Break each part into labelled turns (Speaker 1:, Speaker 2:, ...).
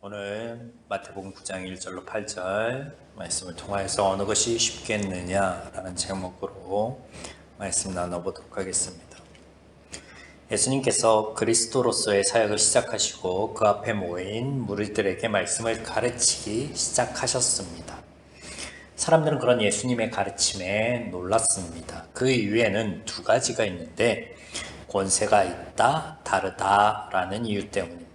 Speaker 1: 오늘 마태복음 9장 1절로 8절 말씀을 통하여서 어느 것이 쉽겠느냐라는 제목으로 말씀 나눠보도록 하겠습니다. 예수님께서 그리스도로서의 사역을 시작하시고 그 앞에 모인 무리들에게 말씀을 가르치기 시작하셨습니다. 사람들은 그런 예수님의 가르침에 놀랐습니다. 그 이유에는 두 가지가 있는데 권세가 있다, 다르다라는 이유 때문입니다.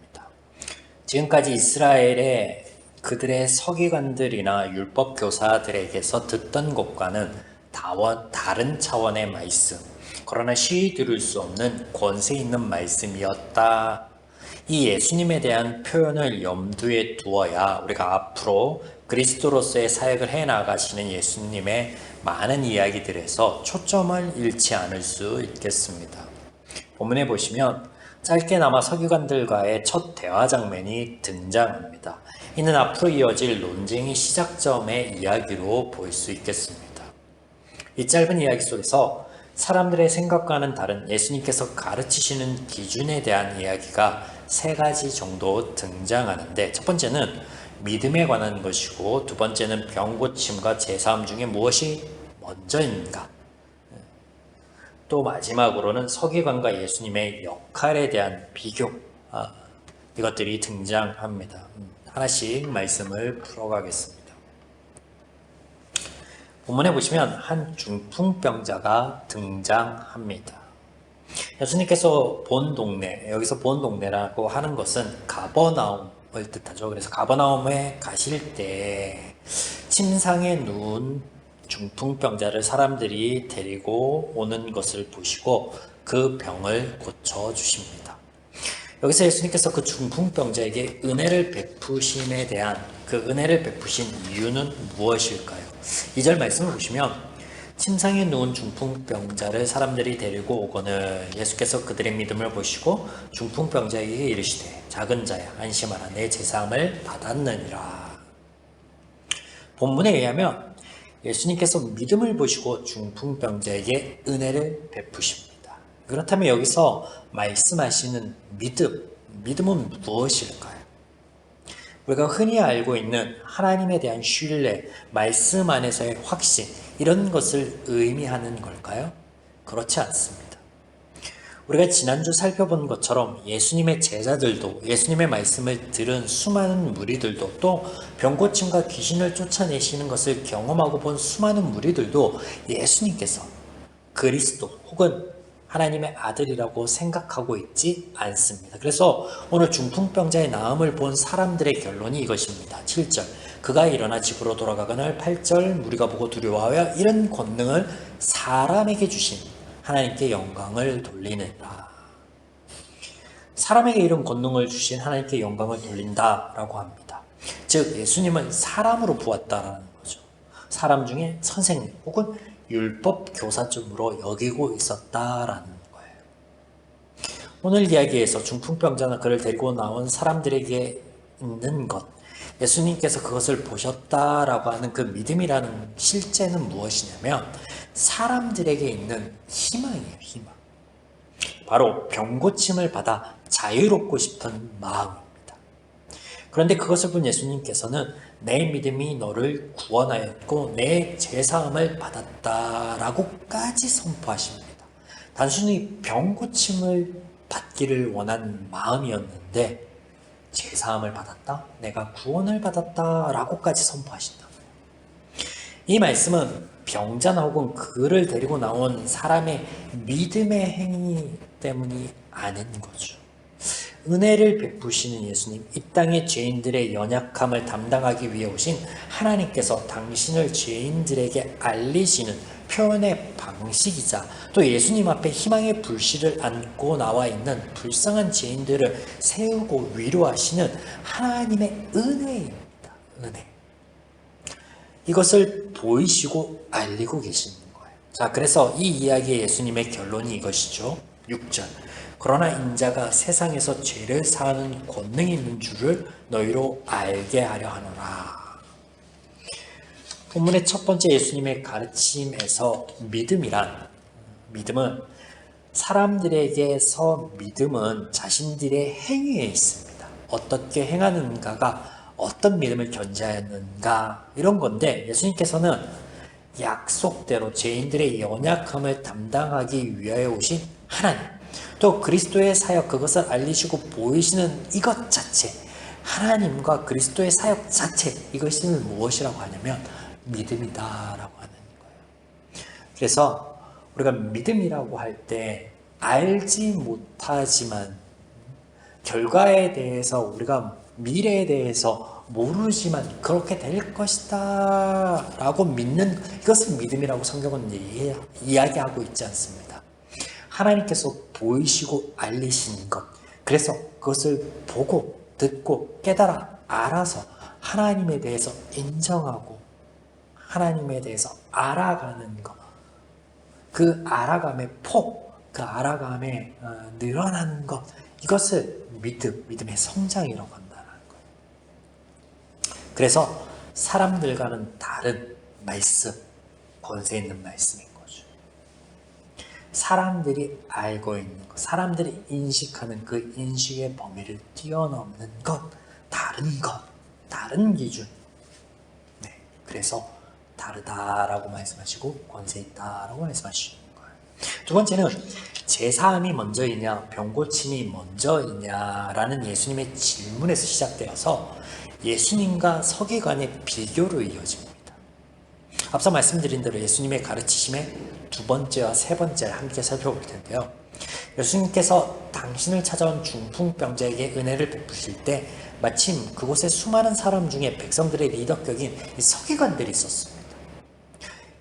Speaker 1: 지금까지 이스라엘의 그들의 서기관들이나 율법 교사들에게서 듣던 것과는 다른 차원의 말씀, 그러나 쉬이 들을 수 없는 권세 있는 말씀이었다. 이 예수님에 대한 표현을 염두에 두어야 우리가 앞으로 그리스도로서의 사역을 해 나가시는 예수님의 많은 이야기들에서 초점을 잃지 않을 수 있겠습니다. 본문에 보시면 짧게나마 서기관들과의 첫 대화 장면이 등장합니다. 이는 앞으로 이어질 논쟁의 시작점의 이야기로 볼 수 있겠습니다. 이 짧은 이야기 속에서 사람들의 생각과는 다른 예수님께서 가르치시는 기준에 대한 이야기가 세 가지 정도 등장하는데 첫 번째는 믿음에 관한 것이고 두 번째는 병 고침과 제사함 중에 무엇이 먼저인가 또 마지막으로는 서기관과 예수님의 역할에 대한 비교 아, 이것들이 등장합니다. 음, 하나씩 말씀을 풀어가겠습니다. 본문에 보시면 한 중풍병자가 등장합니다. 예수님께서 본 동네, 여기서 본 동네라고 하는 것은 가버나움을 뜻하죠. 그래서 가버나움에 가실 때 침상에 누운 중풍병자를 사람들이 데리고 오는 것을 보시고 그 병을 고쳐 주십니다. 여기서 예수님께서 그 중풍병자에게 은혜를 베푸심에 대한 그 은혜를 베푸신 이유는 무엇일까요? 2절 말씀을 보시면 침상에 누운 중풍병자를 사람들이 데리고 오거늘 예수께서 그들의 믿음을 보시고 중풍병자에게 이르시되 작은 자야 안심하라 내 제사함을 받았느니라. 본문에 의하면 예수님께서 믿음을 보시고 중풍병자에게 은혜를 베푸십니다. 그렇다면 여기서 말씀하시는 믿음, 믿음은 무엇일까요? 우리가 흔히 알고 있는 하나님에 대한 신뢰, 말씀 안에서의 확신, 이런 것을 의미하는 걸까요? 그렇지 않습니다. 우리가 지난주 살펴본 것처럼 예수님의 제자들도 예수님의 말씀을 들은 수많은 무리들도 또 병고침과 귀신을 쫓아내시는 것을 경험하고 본 수많은 무리들도 예수님께서 그리스도 혹은 하나님의 아들이라고 생각하고 있지 않습니다. 그래서 오늘 중풍병자의 나음을 본 사람들의 결론이 이것입니다. 7절. 그가 일어나 집으로 돌아가거늘 8절. 무리가 보고 두려워하여 이런 권능을 사람에게 주신 하나님께 영광을 돌리느라. 사람에게 이런 권능을 주신 하나님께 영광을 돌린다라고 합니다. 즉 예수님은 사람으로 부었다라는 거죠. 사람 중에 선생님 혹은 율법 교사쯤으로 여기고 있었다라는 거예요. 오늘 이야기에서 중풍병자는 그를 데리고 나온 사람들에게 있는 것, 예수님께서 그것을 보셨다라고 하는 그 믿음이라는 실제는 무엇이냐면 사람들에게 있는 희망이에요, 희망. 바로 병고침을 받아 자유롭고 싶은 마음입니다. 그런데 그것을 본 예수님께서는 내 믿음이 너를 구원하였고 내 죄사함을 받았다라고까지 선포하십니다. 단순히 병고침을 받기를 원한 마음이었는데 죄사함을 받았다, 내가 구원을 받았다 라고까지 선포하신다. 이 말씀은 병자나 혹은 그를 데리고 나온 사람의 믿음의 행위 때문이 아닌 거죠. 은혜를 베푸시는 예수님, 이 땅의 죄인들의 연약함을 담당하기 위해 오신 하나님께서 당신을 죄인들에게 알리시는 표현의 방식이자 또 예수님 앞에 희망의 불씨를 안고 나와 있는 불쌍한 죄인들을 세우고 위로하시는 하나님의 은혜입니다. 은혜. 이것을 보이시고 알리고 계시는 거예요. 자, 그래서 이 이야기의 예수님의 결론이 이것이죠. 6절. 그러나 인자가 세상에서 죄를 사하는 권능이 있는 줄을 너희로 알게 하려 하노라. 본문의 첫 번째 예수님의 가르침에서 믿음이란 믿음은 사람들에게서 믿음은 자신들의 행위에 있습니다. 어떻게 행하는가가 어떤 믿음을 견지하였는가 이런 건데 예수님께서는 약속대로 죄인들의 연약함을 담당하기 위하여 오신 하나님 또 그리스도의 사역 그것을 알리시고 보이시는 이것 자체 하나님과 그리스도의 사역 자체 이것을 무엇이라고 하냐면 믿음이다라고 하는 거예요. 그래서 우리가 믿음이라고 할 때 알지 못하지만 결과에 대해서 우리가 미래에 대해서 모르지만 그렇게 될 것이다 라고 믿는 이것은 믿음이라고 성경은 이- 이야기하고 있지 않습니다. 하나님께서 보이시고 알리신 것 그래서 그것을 보고 듣고 깨달아 알아서 하나님에 대해서 인정하고 하나님에 대해서 알아가는 것 그 알아감의 폭, 그 알아감의 어, 늘어나는 것, 이것을 믿음, 믿음의 성장이라고 한다는 거예요. 그래서 사람들과는 다른 말씀, 권세 있는 거죠. 사람들이 알고 있는 것, 사람들이 인식하는 그 인식의 범위를 뛰어넘는 것, 다른 것, 다른 기준. 네, 그래서 다르다라고 말씀하시고 권세 있다라고 말씀하시는 거예요. 두 번째는 제사함이 먼저이냐 병고침이 먼저이냐라는 예수님의 질문에서 시작되어서 예수님과 서기관의 비교로 이어집니다. 앞서 말씀드린 대로 예수님의 가르치심의 두 번째와 세 번째를 함께 살펴볼 텐데요. 예수님께서 당신을 찾아온 중풍병자에게 은혜를 베푸실 때 마침 그곳에 수많은 사람 중에 백성들의 리더격인 이 서기관들이 있었습니다.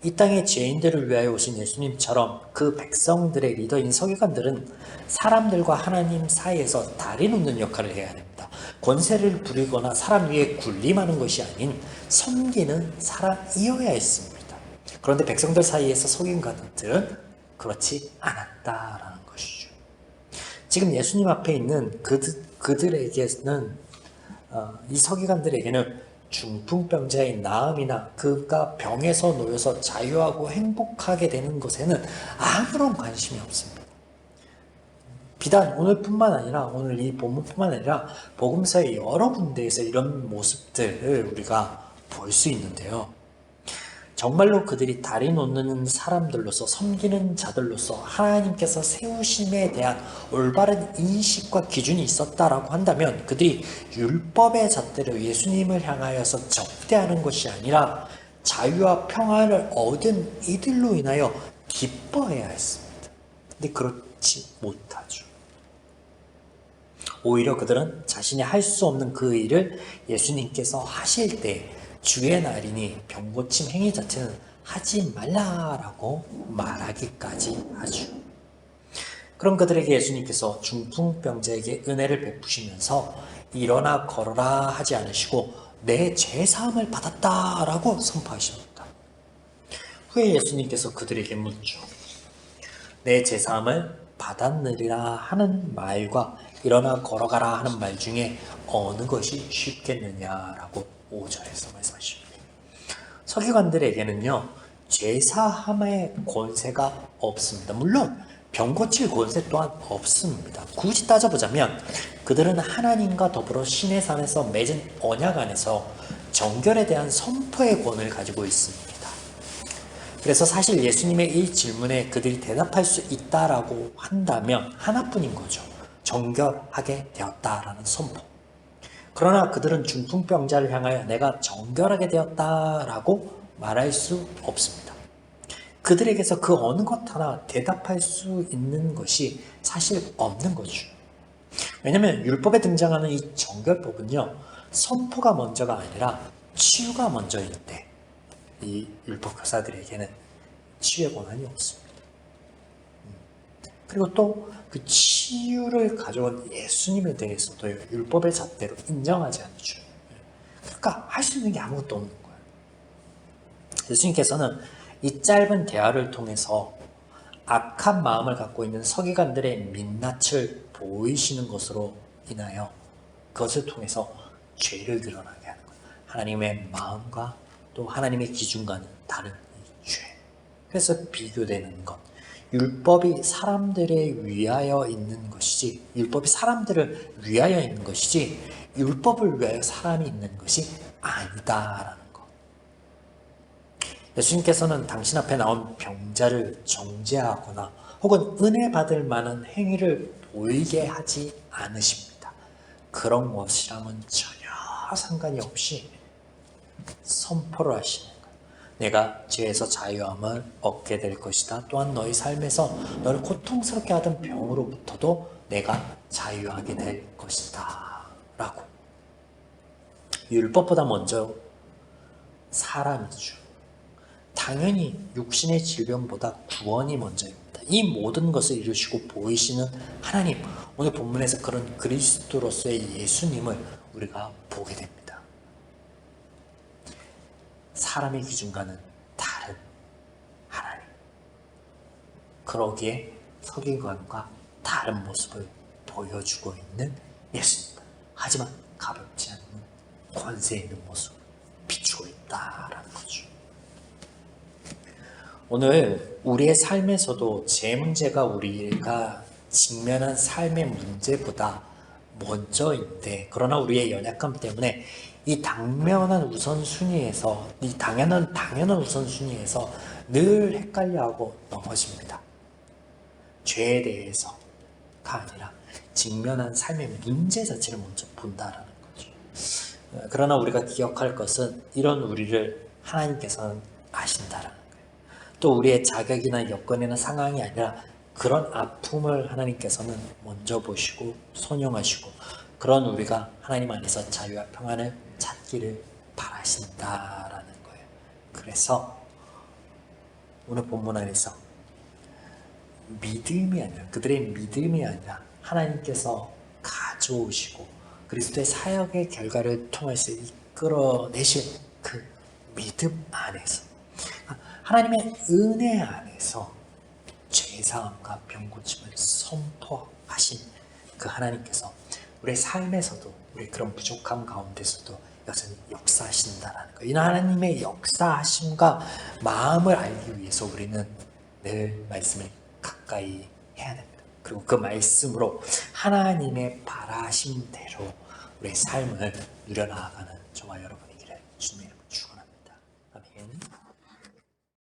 Speaker 1: 이 땅의 죄인들을 위하여 오신 예수님처럼 그 백성들의 리더인 서기관들은 사람들과 하나님 사이에서 다리 놓는 역할을 해야 됩니다. 권세를 부리거나 사람 위에 군림하는 것이 아닌 섬기는 사람이어야 했습니다. 그런데 백성들 사이에서 서기관들은 그렇지 않았다라는 것이죠. 지금 예수님 앞에 있는 그들, 그들에게는 어, 이 서기관들에게는 중풍병자의 나음이나 그가 병에서 놓여서 자유하고 행복하게 되는 것에는 아무런 관심이 없습니다. 비단 오늘뿐만 아니라 오늘 이 본문뿐만 아니라 복음서의 여러 군데에서 이런 모습들을 우리가 볼 수 있는데요. 정말로 그들이 다리 놓는 사람들로서 섬기는 자들로서 하나님께서 세우심에 대한 올바른 인식과 기준이 있었다라고 한다면 그들이 율법의 잣대로 예수님을 향하여서 적대하는 것이 아니라 자유와 평안을 얻은 이들로 인하여 기뻐해야 했습니다. 근데 그렇지 못하죠. 오히려 그들은 자신이 할 수 없는 그 일을 예수님께서 하실 때 주의 날이니 병고침 행위 자체는 하지 말라라고 말하기까지 하죠. 그런 그들에게 예수님께서 중풍병자에게 은혜를 베푸시면서 일어나 걸어라 하지 않으시고 내 죄사함을 받았다라고 선포하십니다. 후에 예수님께서 그들에게 묻죠. 내 죄사함을 받았느리라 하는 말과 일어나 걸어가라 하는 말 중에 어느 것이 쉽겠느냐라고 5절에서 말씀하십니다. 서기관들에게는요, 죄사함의 권세가 없습니다. 물론, 병 고칠 권세 또한 없습니다. 굳이 따져보자면, 그들은 하나님과 더불어 신의 산에서 맺은 언약 안에서 정결에 대한 선포의 권을 가지고 있습니다. 그래서 사실 예수님의 이 질문에 그들이 대답할 수 있다라고 한다면 하나뿐인 거죠. 정결하게 되었다라는 선포. 그러나 그들은 중풍병자를 향하여 내가 정결하게 되었다라고 말할 수 없습니다. 그들에게서 그 어느 것 하나 대답할 수 있는 것이 사실 없는 거죠. 왜냐하면 율법에 등장하는 이 정결법은요, 선포가 먼저가 아니라 치유가 먼저인데, 이 율법 교사들에게는 치유의 권한이 없습니다. 음. 그리고 또 그 치유를 가져온 예수님에 대해서도 율법의 잣대로 인정하지 않죠. 그러니까 할 수 있는 게 아무것도 없는 거예요. 예수님께서는 이 짧은 대화를 통해서 악한 마음을 갖고 있는 서기관들의 민낯을 보이시는 것으로 인하여 그것을 통해서 죄를 드러나게 하는 거예요. 하나님의 마음과 또 하나님의 기준과는 다른 이 죄. 그래서 비교되는 것. 율법이 사람들에 위하여 있는 것이지 율법이 사람들을 위하여 있는 것이지 율법을 위하여 사람이 있는 것이 아니다라는 것. 예수님께서는 당신 앞에 나온 병자를 정죄하거나 혹은 은혜 받을 만한 행위를 보이게 하지 않으십니다. 그런 것이랑은 전혀 상관이 없이 선포를 하시는. 내가 죄에서 자유함을 얻게 될 것이다. 또한 너희 삶에서 너를 고통스럽게 하던 병으로부터도 내가 자유하게 될 것이다. 라고. 율법보다 먼저 사람이죠. 당연히 육신의 질병보다 구원이 먼저입니다. 이 모든 것을 이루시고 보이시는 하나님, 오늘 본문에서 그런 그리스도로서의 예수님을 우리가 보게 됩니다. 사람의 기준과는 다른 하나님. 그러기에 서기관과 다른 모습을 보여주고 있는 예수님. 하지만 가볍지 않는 권세 있는 모습을 비추고 있다라는 거죠. 오늘 우리의 삶에서도 제 문제가 우리가 직면한 삶의 문제보다 먼저인데 그러나 우리의 연약함 때문에 이 당면한 우선순위에서 이 당연한 당연한 우선순위에서 늘 헷갈려하고 넘어집니다. 죄에 대해서가 아니라 직면한 삶의 문제 자체를 먼저 본다라는 거죠. 어, 그러나 우리가 기억할 것은 이런 우리를 하나님께서는 아신다라는 거예요. 또 우리의 자격이나 여건이나 상황이 아니라 그런 아픔을 하나님께서는 먼저 보시고 손용하시고 그런 우리가 하나님 안에서 자유와 평안을 찾기를 바라신다라는 거예요. 그래서 오늘 본문 안에서 믿음이 아니라 그들의 믿음이 아니라 하나님께서 가져오시고 그리스도의 사역의 결과를 통해서 이끌어내신 그 믿음 안에서 하나님의 은혜 안에서 죄사함과 병고침을 선포하신 그 하나님께서 우리의 삶에서도 우리 그런 부족함 가운데서도 여전히 역사하신다라는 거. 이 하나님의 역사하심과 마음을 알기 위해서 우리는 늘 말씀을 가까이 해야 됩니다. 그리고 그 말씀으로 하나님의 바라심대로 우리의 삶을 누려나가는 저와 여러분이기를 주님